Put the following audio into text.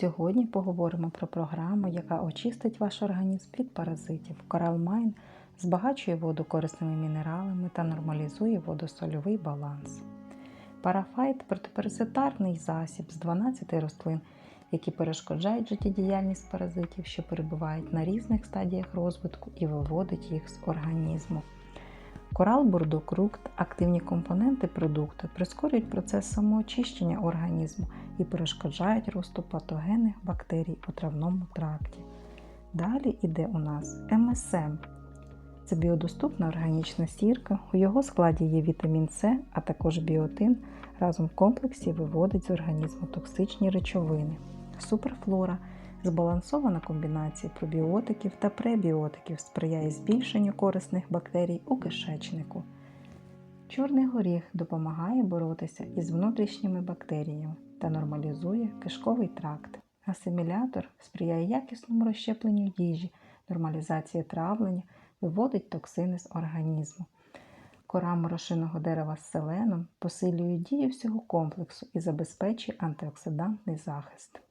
Сьогодні поговоримо про програму, яка очистить ваш організм від паразитів. Коралмайн збагачує воду корисними мінералами та нормалізує водосольовий баланс. Парафайт протипаразитарний засіб з 12 рослин, які перешкоджають життєдіяльність паразитів, що перебувають на різних стадіях розвитку і виводить їх з організму. Корал бурдокрукт, активні компоненти продукту прискорюють процес самоочищення організму і перешкоджають росту патогенних бактерій у травному тракті. Далі йде у нас МСМ. Це біодоступна органічна сірка. У його складі є вітамін С, а також біотин. Разом в комплексі виводить з організму токсичні речовини. Суперфлора збалансована комбінація пробіотиків та пребіотиків сприяє збільшенню корисних бактерій у кишечнику. Чорний горіх допомагає боротися із внутрішніми бактеріями та нормалізує кишковий тракт. Асимілятор сприяє якісному розщепленню їжі, нормалізації травлення, виводить токсини з організму. Кора морошиного дерева з селеном посилює дію всього комплексу і забезпечує антиоксидантний захист.